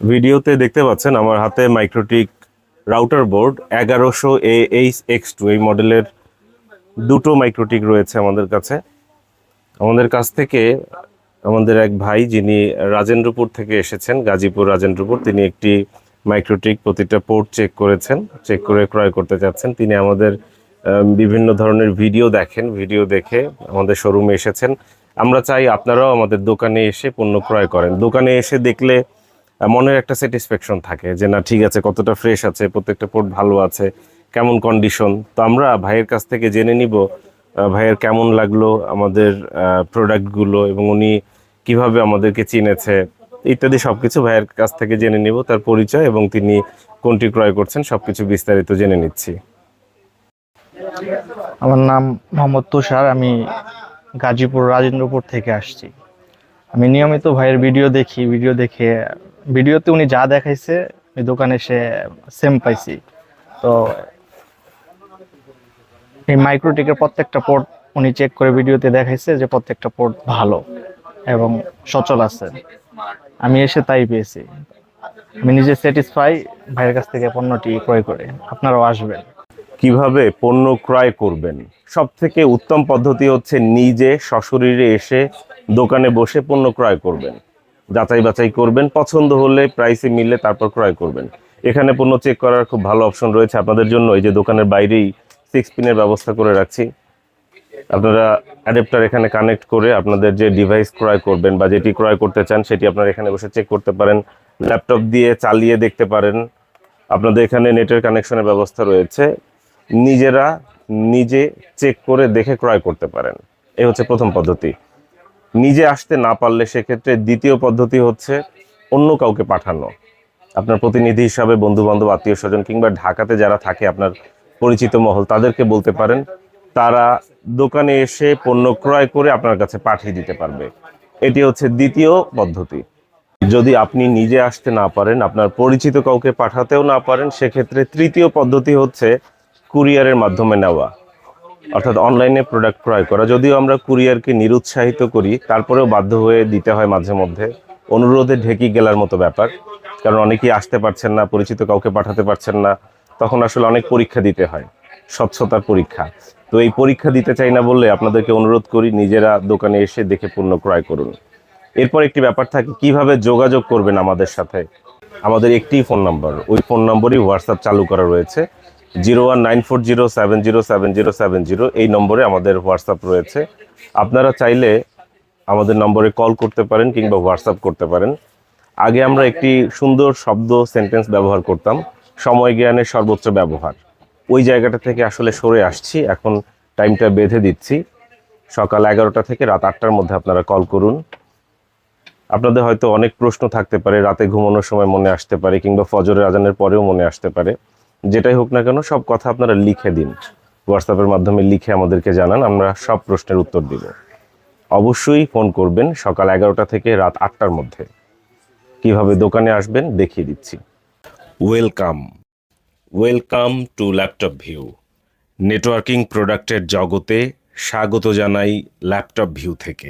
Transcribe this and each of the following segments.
ভিডিওতে দেখতে পাচ্ছেন আমার হাতে মাইক্রোটিক রাউটার বোর্ড এগারোশো এ এইচ এক্স টু এই মডেলের দুটো মাইক্রোটিক রয়েছে আমাদের কাছে। আমাদের কাছ থেকে আমাদের এক ভাই যিনি রাজেন্দ্রপুর থেকে এসেছেন, গাজীপুর রাজেন্দ্রপুর, তিনি একটি মাইক্রোটিক প্রতিটা পোর্ট চেক করেছেন চেক করে ক্রয় করতে চাচ্ছেন। তিনি আমাদের বিভিন্ন ধরনের ভিডিও দেখেন ভিডিও দেখে আমাদের শোরুমে এসেছেন। আমরা চাই আপনারাও আমাদের দোকানে এসে পণ্য ক্রয় করেন। দোকানে এসে দেখলে মনের একটা স্যাটিসফ্যাকশন থাকে যে, না, ঠিক আছে, কতটা ফ্রেশ আছে, প্রত্যেকটা পোর্ট ভালো আছে, কেমন কন্ডিশন তো আমরা ভাইয়ের কাছ থেকে জেনে নিব ভাইয়ের কেমন লাগল আমাদের প্রোডাক্টগুলো এবং উনি কীভাবে আমাদেরকে চিনেছে, ইত্যাদি সব কিছু ভাইয়ের কাছ থেকে জেনে নিব, তার পরিচয় এবং তিনি কোনটি ক্রয় করছেন সব কিছু বিস্তারিত জেনে নিচ্ছি। আমার নাম মোহাম্মদ তুষার, আমি গাজীপুর, রাজেন্দ্রপুর থেকে আসছি। আমি নিয়মিত ভাইয়ের ভিডিও দেখি, ভিডিও দেখে, ভিডিওতে উনি যা দেখাইছে ওই দোকানে সে সেম পাইছি। তো এই মাইক্রোটিকের প্রত্যেকটা পোর্ট উনি চেক করে ভিডিওতে দেখাইছে যে প্রত্যেকটা পোর্ট ভালো এবং সচল আছে। আমি এসে তাই পেয়েছি। আমি নিজে স্যাটিসফাই ভাইয়ের কাছ থেকে পণ্যটি ক্রয় করে। আপনারাও আসবেন। কীভাবে পণ্য ক্রয় করবেন? সব থেকে উত্তম পদ্ধতি হচ্ছে নিজে, সশরীরে এসে দোকানে বসে পণ্য ক্রয় করবেন। যাচাই বাছাই করবেন, পছন্দ হলে প্রাইসে মিললে তারপর ক্রয় করবেন। এখানে পণ্য চেক করার খুব ভালো অপশন রয়েছে আপনাদের জন্য। এই যে দোকানের বাইরেই সিক্স পিনের ব্যবস্থা করে রাখছি। আপনারা অ্যাডাপ্টার এখানে কানেক্ট করে আপনাদের যে ডিভাইস ক্রয় করবেন বা যেটি ক্রয় করতে চান, সেটি আপনারা এখানে বসে চেক করতে পারেন। ল্যাপটপ দিয়ে চালিয়ে দেখতে পারেন। আপনাদের এখানে নেটের কানেকশনের ব্যবস্থা রয়েছে। নিজেরা নিজে চেক করে দেখে ক্রয় করতে পারেন। এই হচ্ছে প্রথম পদ্ধতি। নিজে আসতে না পারলে সেক্ষেত্রে দ্বিতীয় পদ্ধতি হচ্ছে অন্য কাউকে পাঠানো। আপনার প্রতিনিধি হিসাবে বন্ধু বান্ধব আত্মীয় স্বজন কিংবা ঢাকাতে যারা থাকে আপনার পরিচিত মহল, তাদেরকে বলতে পারেন, তারা দোকানে এসে পণ্য ক্রয় করে আপনার কাছে পাঠিয়ে দিতে পারবে। এটি হচ্ছে দ্বিতীয় পদ্ধতি। যদি আপনি নিজে আসতে না পারেন, আপনার পরিচিত কাউকে পাঠাতেও না পারেন, সেক্ষেত্রে তৃতীয় পদ্ধতি হচ্ছে কুরিয়ারের মাধ্যমে নেওয়া। অর্থাৎ অনলাইনে প্রোডাক্ট ক্রয় করা। যদিও আমরা কুরিয়ারকে নিরুৎসাহিত করি, তারপরেও বাধ্য হয়ে দিতে হয় মাঝে মধ্যে। অনুরোধে ঢেকি গেলার মতো ব্যাপার। কারণ অনেকেই আসতে পারছেন না, পরিচিত কাউকে পাঠাতে পারছেন না। তখন আসলে অনেক পরীক্ষা দিতে হয়, স্বচ্ছতার পরীক্ষা। তো এই পরীক্ষা দিতে চাই না বললে আপনাদেরকে অনুরোধ করি, নিজেরা দোকানে এসে দেখে পূর্ণ ক্রয় করুন। এরপর একটি ব্যাপার থাকে, কীভাবে যোগাযোগ করবেন আমাদের সাথে? আমাদের একটি ফোন নাম্বার, ওই ফোন নম্বরই হোয়াটসঅ্যাপ চালু করা রয়েছে। Zero one nine four zero seven zero seven zero seven zero এই নম্বরে আমাদের হোয়াটসঅ্যাপ রয়েছে। আপনারা চাইলে আমাদের নম্বরে কল করতে পারেন কিংবা হোয়াটসঅ্যাপ করতে পারেন। আগে আমরা একটি সুন্দর শব্দ, সেন্টেন্স ব্যবহার করতাম সময় জ্ঞানের সর্বোচ্চ ব্যবহার। ওই জায়গাটা থেকে আসলে সরে আসছি, এখন টাইমটা বেঁধে দিচ্ছি। সকাল এগারোটা থেকে রাত আটটার মধ্যে আপনারা কল করুন। আপনাদের হয়তো অনেক প্রশ্ন থাকতে পারে, রাতে ঘুমানোর সময় মনে আসতে পারে, কিংবা ফজরের আজানের পরেও মনে আসতে পারে। যেটাই হোক না কেন, সব কথা আপনারা লিখে দিন। হোয়াটসঅ্যাপের মাধ্যমে লিখে আমাদেরকে জানান, আমরা সব প্রশ্নের উত্তর দিব। অবশ্যই ফোন করবেন সকাল এগারোটা থেকে রাত আটটার মধ্যে। কীভাবে দোকানে আসবেন দেখিয়ে দিচ্ছি। Welcome. Welcome to Laptop View. Networking প্রোডাক্টের জগতে স্বাগত জানাই ল্যাপটপ ভিউ থেকে।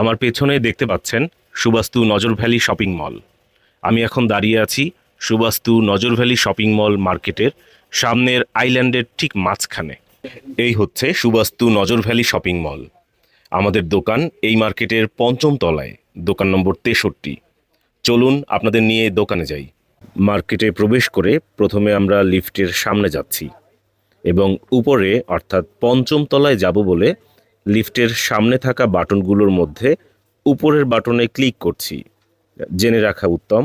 আমার পেছনে দেখতে পাচ্ছেন সুবাস্তু নজর ভ্যালি শপিং মল। আমি এখন দাঁড়িয়ে আছি সুবাস্তু নজর ভ্যালি শপিং মল মার্কেটের সামনের আইল্যান্ডের ঠিক মাঝখানে। এই হচ্ছে সুবাস্তু নজর ভ্যালি শপিং মল। আমাদের দোকান এই মার্কেটের পঞ্চম তলায়, দোকান নম্বর তেষট্টি। চলুন আপনাদের নিয়ে দোকানে যাই। মার্কেটে প্রবেশ করে প্রথমে আমরা লিফটের সামনে যাচ্ছি এবং উপরে, অর্থাৎ পঞ্চম তলায় যাব বলে লিফটের সামনে থাকা বাটনগুলোর মধ্যে উপরের বাটনে ক্লিক করছি। জেনে রাখা উত্তম